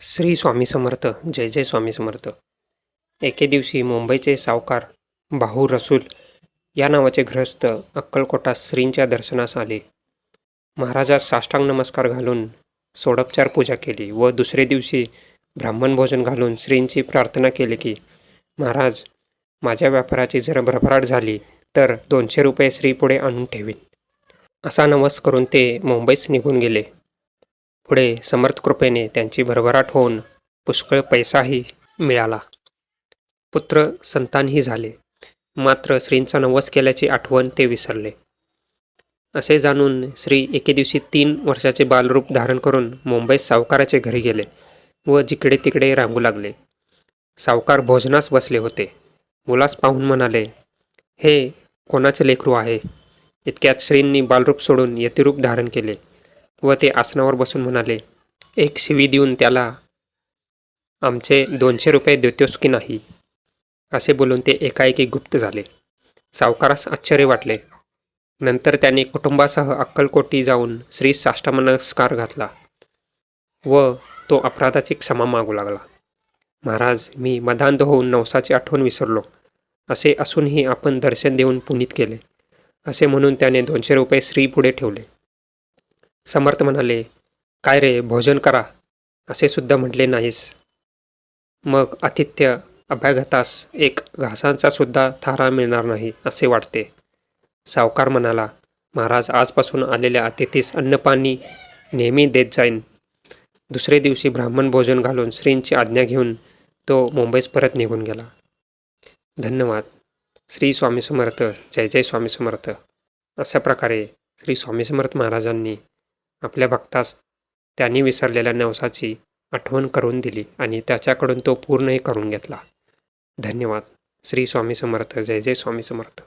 श्री स्वामी समर्थ जय जय स्वामी समर्थ. एके दिवशी मुंबईचे सावकार बाहू रसूल या नावाचे ग्रहस्थ अक्कलकोटा श्रींच्या दर्शनास आले. महाराजास साष्टांग नमस्कार घालून सोडोपचार पूजा केली व दुसरे दिवशी ब्राह्मण भोजन घालून श्रींची प्रार्थना केली की महाराज माझ्या व्यापाराची जर भरभराट झाली तर दोनशे रुपये श्रीपुढे आणून ठेवीन. असा नमस करून ते मुंबईस निघून गेले. पुढे समर्थ कृपेने त्यांची भरभराट होऊन पुष्कळ पैसाही मिळाला. पुत्र संतानही झाले. मात्र श्रींचा नवस केल्याची आठवण ते विसरले. असे जाणून श्री एके दिवशी तीन वर्षाचे बालरूप धारण करून मुंबईत सावकाराचे घरी गेले व जिकडे तिकडे रांगू लागले. सावकार भोजनास बसले होते. मुलास पाहून म्हणाले हे कोणाचे लेकरू आहे इतक्यात श्रींनी बालरूप सोडून यतिरूप धारण केले. व ते आसनावर बसून म्हणाले एक शिवी देऊन त्याला आमचे दोनशे रुपये देतोस की नाही? असे बोलून ते एकाएकी गुप्त झाले. सावकारास आश्चर्य वाटले. नंतर त्याने कुटुंबासह अक्कलकोटी जाऊन श्री साष्टमनस्कार घातला व तो अपराधाची क्षमा मागू लागला. महाराज मी मदांध होऊन नवसाची आठवण विसरलो. असे असूनही आपण दर्शन देऊन पुनीत केले असे म्हणून त्याने दोनशे रुपये श्री पुढे ठेवले. समर्थ म्हणाले काय रे भोजन करा. असे सुद्धा म्हटले नाहीस. मग आतिथ्य अभ्यागतास एक घासांचा सुद्धा थारा मिळणार नाही असे वाटते. सावकार म्हणाला महाराज आजपासून आलेल्या अतिथीस अन्नपाणी नेहमी देत जाईन. दुसरे दिवशी ब्राह्मण भोजन घालून श्रींची आज्ञा घेऊन तो मुंबईस परत निघून गेला. धन्यवाद. श्री स्वामी समर्थ. जय जय स्वामी समर्थ. अशा प्रकारे श्री स्वामी समर्थ महाराजांनी आपल्या भक्तास त्यांनी विसरलेल्या नवसाची आठवण करून दिली आणि त्याच्याकडून तो पूर्णही करून घेतला. धन्यवाद. श्री स्वामी समर्थ. जय जय स्वामी समर्थ.